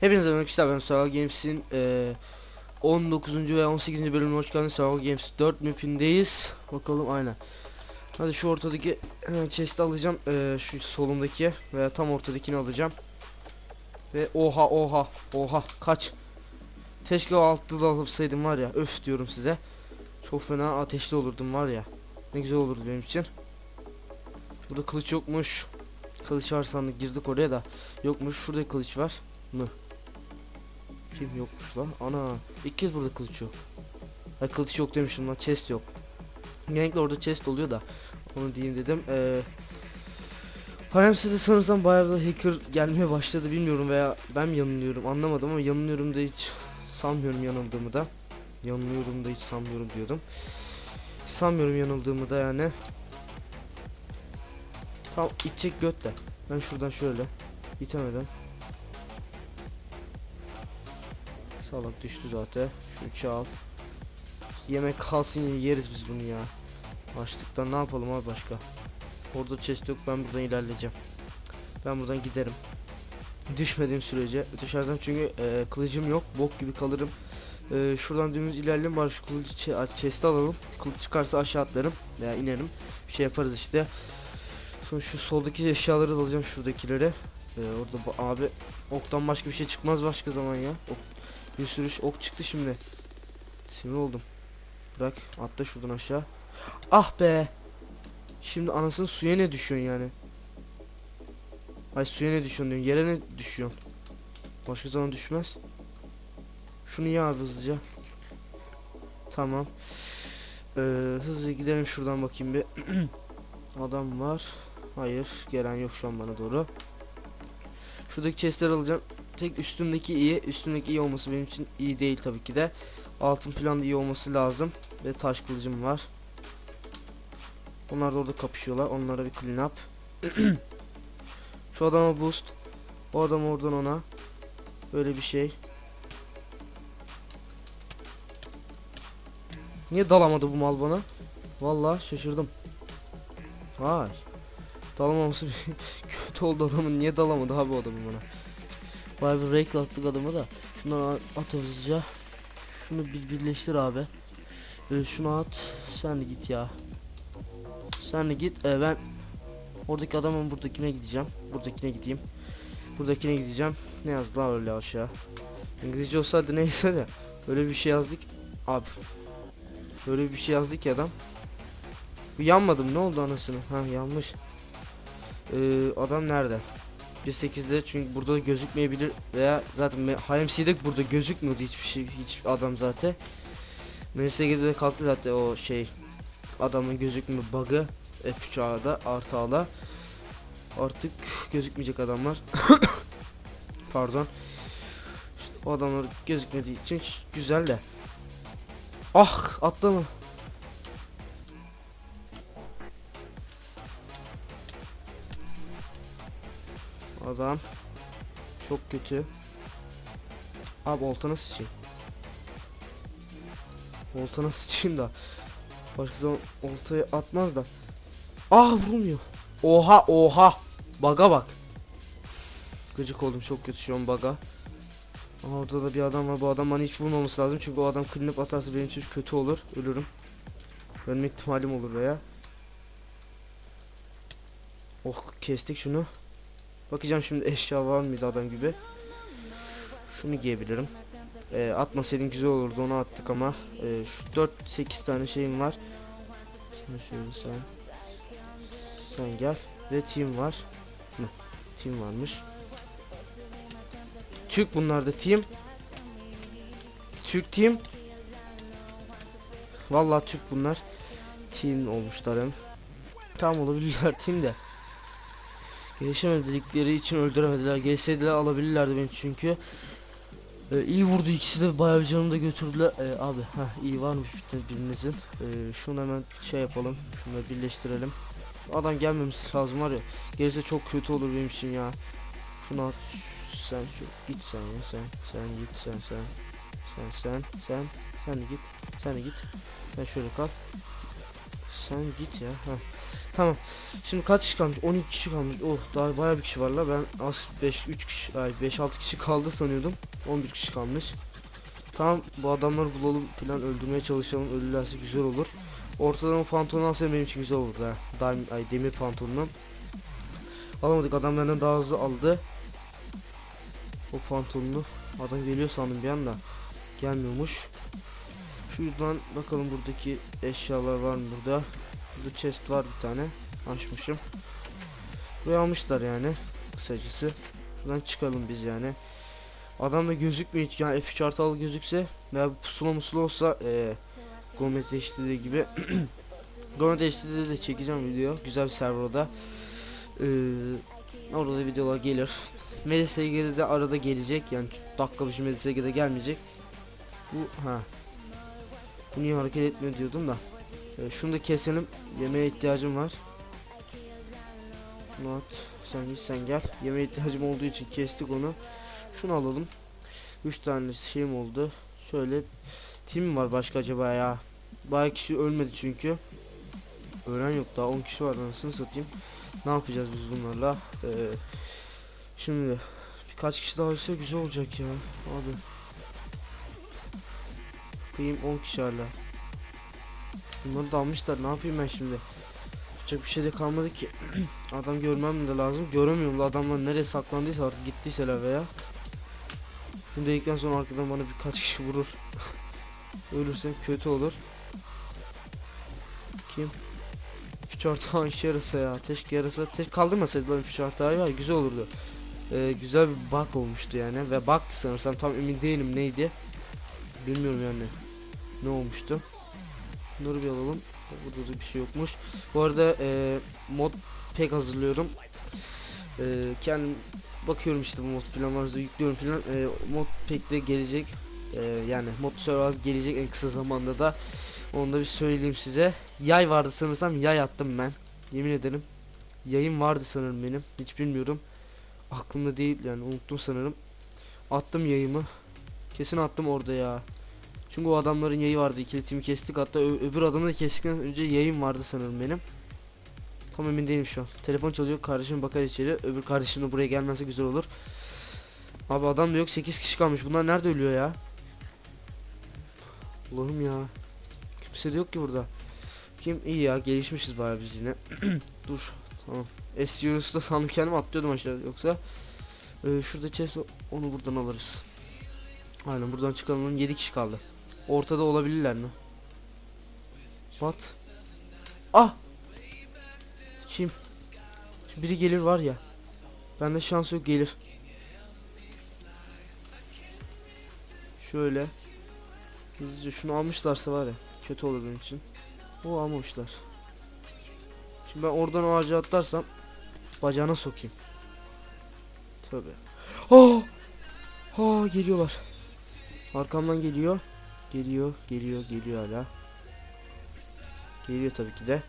Hepinize merhaba ben Saral Games'in eee 19. ve 18. bölümüne hoş geldiniz. Saral Games 4 mapindeyiz. Bakalım aynen. Hadi şu ortadaki e, chest'i alacağım. Eee, şu solumdaki veya tam ortadakini alacağım. Ve oha oha oha kaç. Keşke o altta da alıpsaydım var ya. Öf diyorum size. Çok fena ateşli olurdum var ya. Ne güzel olurdu benim için. Burada kılıç yokmuş. Kılıç var sandık girdik oraya da. Yokmuş. Şurada kılıç var. Mı? Kim yokmuş lan? Ana. İlk kez burada kılıç yok. Ay kılıç yok demişim lan. Chest yok. Genellikle orada chest oluyor da. Onu diyeyim dedim. Ee, Harams'e sanırsam bayağı da hacker gelmeye başladı bilmiyorum veya ben mi yanılıyorum anlamadım ama yanılıyorum da hiç sanmıyorum yanıldığımı da. Yanılıyorum da hiç sanmıyorum diyordum. Sanmıyorum yanıldığımı da yani. Tam içecek göt de. Ben şuradan şöyle itemedim. Salak düştü zaten. Şu çal. Yemek kalsın yeriz biz bunu ya. Açlıktan ne yapalım abi başka. Orada chest yok ben buradan ilerleyeceğim. Ben buradan giderim. Düşmediğim sürece düşersem çünkü e, kılıcım yok bok gibi kalırım. E, şuradan dümdüz ilerleyelim bari şu kılıcı chest'i alalım. Kılıç çıkarsa aşağı atlarım veya inerim. Bir şey yaparız işte. Sonra şu soldaki eşyaları da alacağım şuradakileri. E, orada abi oktan başka bir şey çıkmaz başka zaman ya. Ok, bir sürü ok çıktı şimdi. Sinir oldum. Bırak atla şuradan aşağı. Ah be. Şimdi anasını suya ne düşüyorsun yani? Ay suya ne düşüyorsun diyorum. Yere ne düşüyorsun? Başka zaman düşmez. Şunu abi hızlıca. Tamam. Ee, hızlı gidelim şuradan bakayım bir. Adam var. Hayır gelen yok şu an bana doğru. Şuradaki chestleri alacağım. Tek üstümdeki iyi. Üstümdeki iyi olması benim için iyi değil tabii ki de. Altın falan da iyi olması lazım. Ve taş kılıcım var. Onlar da orada kapışıyorlar. Onlara bir clean up. Şu adama boost. O adam oradan ona. Böyle bir şey. Niye dalamadı bu mal bana? Vallahi şaşırdım. Vay. Dalamaması kötü oldu adamın. Niye dalamadı abi adamın bana? Vay bir rake attık adamı da. Şunları at hızlıca. Şunu bir birleştir abi. Ee, şunu at. Sen de git ya. Sen de git. Ee, ben oradaki adamın buradakine gideceğim. Buradakine gideyim. Buradakine gideceğim. Ne yazdı lan öyle aşağı? İngilizce olsaydı neyse de. Öyle bir şey yazdık. Abi. Öyle bir şey yazdı ki adam. Yanmadım ne oldu anasını? Ha yanmış. Ee, adam nerede? 1.8'de çünkü burada da gözükmeyebilir veya zaten HMC'de burada gözükmüyordu hiçbir şey hiç adam zaten. MSG'de de kalktı zaten o şey adamın gözükme bug'ı F3 A'da artı A'la artık gözükmeyecek adamlar. Pardon. İşte o adamlar gözükmediği için güzel de. Ah atlama. Adam çok kötü. Abi oltana sıçayım. Oltana sıçayım da. Başka zaman oltayı atmaz da. Ah vurmuyor. Oha oha. Baga bak. Gıcık oldum çok kötü şu an baga. Orada da bir adam var. Bu adam bana hiç vurmaması lazım. Çünkü o adam up atarsa benim için kötü olur. Ölürüm. Ölme ihtimalim olur veya. Oh kestik şunu. Bakacağım şimdi eşya var mıydı adam gibi. Şunu giyebilirim. Ee, atmasaydın güzel olurdu onu attık ama. Ee, şu 4-8 tane şeyim var. Şimdi şöyle sen. Sen gel. Ve team var. Hı, team varmış. Türk bunlar da team. Türk team. Vallahi Türk bunlar. Team olmuşlar hem. Tam olabilirler team de. Gelişemedikleri için öldüremediler. Gelseydiler alabilirlerdi beni çünkü. Ee, iyi vurdu ikisi de bayağı canımı da götürdüler. Ee, abi ha iyi varmış birinizin. Ee, şunu hemen şey yapalım. Şunu birleştirelim. Adam gelmemesi lazım var ya. Gelirse çok kötü olur benim için ya. Şunu at. Sen şu git sen ya sen. Sen git sen sen. Sen sen sen. Sen git. Sen git. Sen şöyle kal. Sen git ya. Ha. Tamam. Şimdi kaç kişi kalmış? 12 kişi kalmış. Oh daha bayağı bir kişi var la. Ben az 5 3 kişi ay 5 6 kişi kaldı sanıyordum. 11 kişi kalmış. Tamam bu adamları bulalım falan öldürmeye çalışalım. Ölürlerse güzel olur. Ortadan pantolonu alsam benim için güzel olur ha. Daim, ay demir pantolonunu. Alamadık adam benden daha hızlı aldı. O pantolonu. Adam geliyor sandım bir anda. Gelmiyormuş. Şuradan bakalım buradaki eşyalar var mı burada. Burada chest var bir tane. Açmışım. Buraya almışlar yani. Kısacası. Şuradan çıkalım biz yani. Adam da gözükmüyor hiç. Yani F3 artı gözükse veya pusula musula olsa eee Gomez HD gibi Gomez HD'de de çekeceğim video. Güzel bir server o da. Eee, orada da videolar gelir. MSG'de de arada gelecek. Yani dakika başı MSG'de gelmeyecek. Bu ha. Bu niye hareket etmiyor diyordum da. Ee, şunu da keselim. Yemeğe ihtiyacım var. Not. Sen git sen gel. Yemeğe ihtiyacım olduğu için kestik onu. Şunu alalım. 3 tane şeyim oldu. Şöyle tim var başka acaba ya? Bayağı kişi ölmedi çünkü. Ölen yok daha 10 kişi var anasını satayım. Ne yapacağız biz bunlarla? Ee, şimdi birkaç kişi daha ölse güzel olacak ya. Abi. Kıyım 10 kişi hala. Bunları da almışlar. Ne yapayım ben şimdi? Yapacak bir şey de kalmadı ki. Adam görmem de lazım. Göremiyorum da adamlar nereye saklandıysa artık gittiyseler veya. Bunu dedikten sonra arkadan bana birkaç kişi vurur. Ölürsem kötü olur. Kim? Füçartağın işe yarasa ya. Teşke yarasa. Teşke kaldırmasaydı lan Füçartağ'ı var. Güzel olurdu. Ee, güzel bir bug olmuştu yani. Ve bug'tı sanırsam. Tam emin değilim neydi. Bilmiyorum yani. Ne olmuştu. Bunları bir alalım. Burada da bir şey yokmuş. Bu arada e, mod pek hazırlıyorum. E, kendim bakıyorum işte bu mod falan varsa yüklüyorum falan. E, mod pek de gelecek. E, yani mod server gelecek en kısa zamanda da. Onu da bir söyleyeyim size. Yay vardı sanırsam yay attım ben. Yemin ederim. Yayın vardı sanırım benim. Hiç bilmiyorum. Aklımda değil yani unuttum sanırım. Attım yayımı. Kesin attım orada ya. Çünkü o adamların yayı vardı. İkili timi kestik. Hatta öbür adamı da kestikten önce yayın vardı sanırım benim. Tam emin değilim şu an. Telefon çalıyor. Kardeşim bakar içeri. Öbür kardeşim de buraya gelmezse güzel olur. Abi adam da yok. 8 kişi kalmış. Bunlar nerede ölüyor ya? Allah'ım ya. Kimse de yok ki burada. Kim? iyi ya. Gelişmişiz bari biz yine. Dur. Tamam. S-Euros'ta sandım kendimi atlıyordum aşağı. Yoksa ee, şurada chest onu buradan alırız. Aynen buradan çıkalım 7 kişi kaldı. Ortada olabilirler mi? What? Ah! Kim? Biri gelir var ya. Bende şans yok gelir. Şöyle. Hızlıca şunu almışlarsa var ya. Kötü olur benim için. O almamışlar. Şimdi ben oradan o ağaca atlarsam bacağına sokayım. Tövbe. Oh! Oh geliyorlar. Arkamdan geliyor. Geliyor, geliyor, geliyor hala. Geliyor tabii ki de.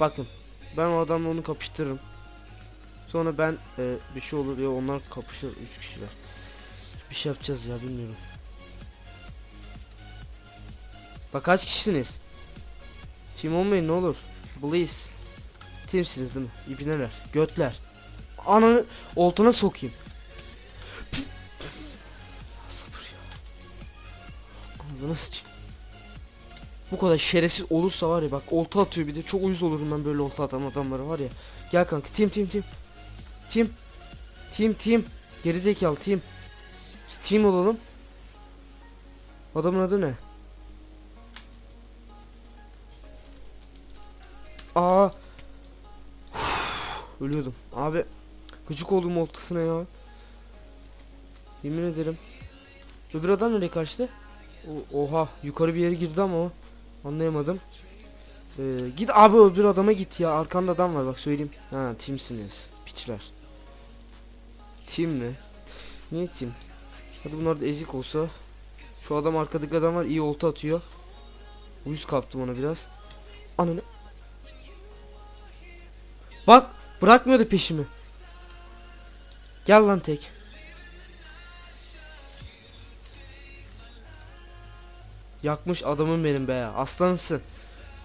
Bakın. Ben o adamla onu kapıştırırım. Sonra ben e, bir şey olur ya onlar kapışır üç kişiler. Bir şey yapacağız ya bilmiyorum. Bak kaç kişisiniz? Team olmayın ne olur. Please. Teamsiniz değil mi? İbneler, götler. Ananı oltana sokayım. Sıçayım. Bu kadar şerefsiz olursa var ya bak olta atıyor bir de çok uyuz olurum ben böyle olta atan adamlara var ya. Gel kanka team team team. Team. Team team. Gerizekalı. Biz team olalım. Adamın adı ne? Aa. Ölüyordum. Abi gıcık oldum oltasına ya. Yemin ederim. Öbür adam nereye kaçtı? Oha yukarı bir yere girdi ama o. Anlayamadım. Ee, git abi öbür adama git ya. Arkanda adam var bak söyleyeyim. Ha timsiniz. Piçler. Tim mi? Niye tim? Hadi bunlar da ezik olsa. Şu adam arkadaki adam var iyi olta atıyor. Uyuz kaptım ona biraz. Ananı. Bak bırakmıyordu peşimi. Gel lan tek. Yakmış adamım benim be. Aslansın.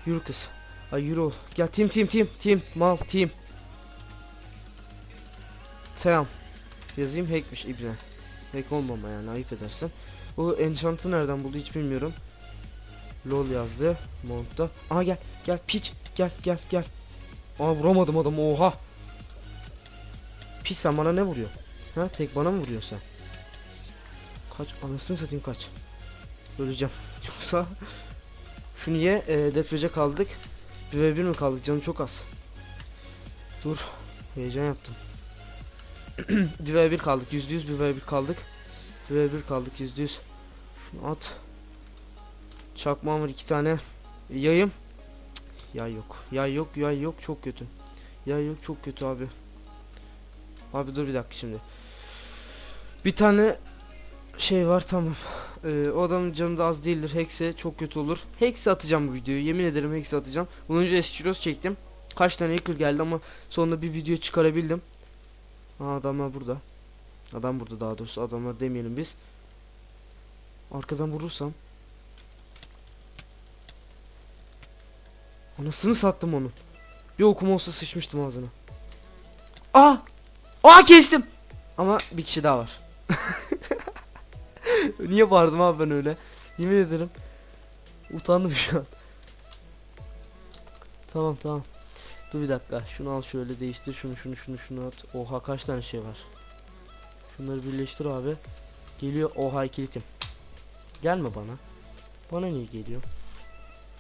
Yürü kız. Ay yürü. Gel team team team team mal team. Selam. Yazayım hackmiş ibne. Hack olmama yani ayıp edersin. Bu enchant'ı nereden buldu hiç bilmiyorum. Lol yazdı. Mount'ta. Aha gel gel piç gel gel gel. Aa vuramadım adamı oha. Pis sen bana ne vuruyor? Ha tek bana mı vuruyorsun sen? Kaç anasını satayım kaç. Öleceğim. Yoksa şu niye e, Deathmatch'e kaldık? 1 ve 1 mi kaldık? Canım çok az. Dur. Heyecan yaptım. 1 ve 1 kaldık. %100 1 ve 1 kaldık. 1 ve 1 kaldık %100. Şunu at. Çakmağım var iki tane. Yayım. Cık, Yay yok. Yay yok. Yay yok. Çok kötü. Yay yok. Çok kötü abi. Abi dur bir dakika şimdi. Bir tane şey var tamam. Ee, o adamın canı da az değildir. Hex'e çok kötü olur. Hex'e atacağım bu videoyu. Yemin ederim Hex'e atacağım. Bunun önce Eschiros çektim. Kaç tane hacker geldi ama sonunda bir video çıkarabildim. Aa adamlar burada. Adam burada daha doğrusu adamlar demeyelim biz. Arkadan vurursam. Anasını sattım onu. Bir okum olsa sıçmıştım ağzına. Aa! Aa kestim. Ama bir kişi daha var. Niye bağırdım abi ben öyle? Yemin ederim. Utandım şu an. Tamam tamam. Dur bir dakika. Şunu al şöyle değiştir. Şunu şunu şunu şunu at. Oha kaç tane şey var. Şunları birleştir abi. Geliyor. Oha ikilitim. Gelme bana. Bana niye geliyor?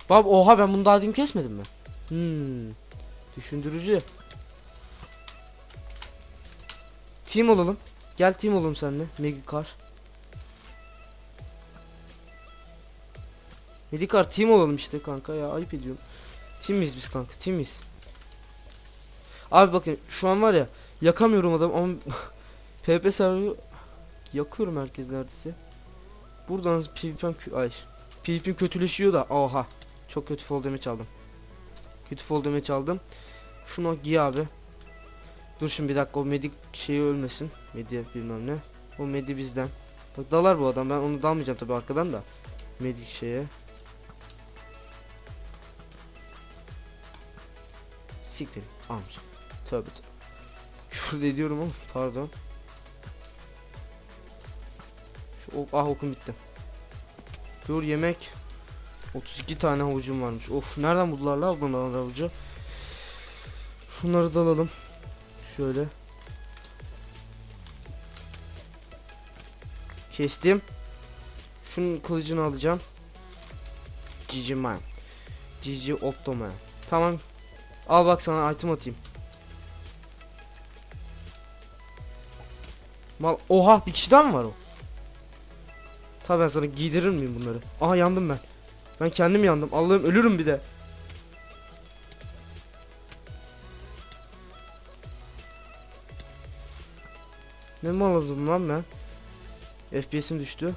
Bab oha ben bunu daha demin kesmedim mi? Hmm. Düşündürücü. Team olalım. Gel team olalım seninle. Megikar. Medikar team olalım işte kanka ya ayıp ediyorum. Team miyiz biz kanka? Team miyiz? Abi bakın şu an var ya yakamıyorum adam ama PvP server'ı yakıyorum herkes neredeyse. Buradan PvP'm ay PvP'm kötüleşiyor da oha çok kötü fall damage aldım. Kötü fall damage aldım. Şunu giy abi. Dur şimdi bir dakika o medik şeyi ölmesin. Medya bilmem ne. O medi bizden. Bak dalar bu adam ben onu dalmayacağım tabi arkadan da. Medik şeye. Siktir amca. Tövbe tövbe. Şurada ediyorum ama pardon. Şu ok ah okum bitti. Dur yemek. 32 tane havucum varmış. Of nereden buldular la bunlar havucu? Şunları da alalım. Şöyle. Kestim. Şunun kılıcını alacağım. Cici man. Cici Optoman. Tamam. Al bak sana item atayım. Mal oha bir kişiden mi var o? Tabii ben sana giydirir miyim bunları? Aha yandım ben. Ben kendim yandım. Allah'ım ölürüm bir de. Ne mal oldum lan ben? FPS'im düştü.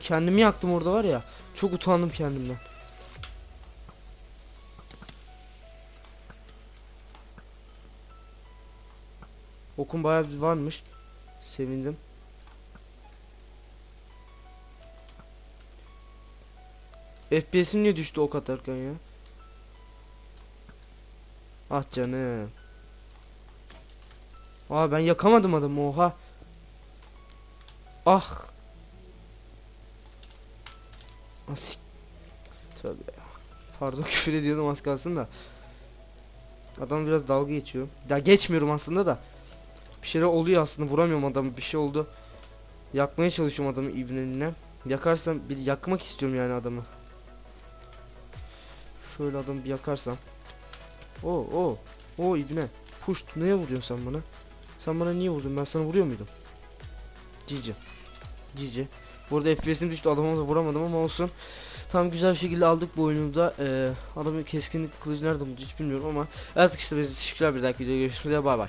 Kendimi yaktım orada var ya. Çok utandım kendimden. Okum bayağı bir varmış. Sevindim. FPS'im niye düştü ok atarken ya? Ah canım. Aa ben yakamadım adamı oha. Ah. Asik. Tövbe ya. Pardon küfür ediyordum az kalsın da. Adam biraz dalga geçiyor. Ya geçmiyorum aslında da. Bir şeyler oluyor aslında vuramıyorum adamı bir şey oldu. Yakmaya çalışıyorum adamı ibneliğine. Yakarsam bir yakmak istiyorum yani adamı. Şöyle adamı bir yakarsam. O o o ibne. Puş neye vuruyorsun sen bana? Sen bana niye vurdun? Ben sana vuruyor muydum? Cici. Cici. Burada FPS'im düştü adama da vuramadım ama olsun. Tam güzel bir şekilde aldık bu oyunu da. Ee, adamın keskinlik kılıcı nerede buldu hiç bilmiyorum ama. Artık işte biz teşekkürler bir dahaki videoda görüşmek üzere bay bay.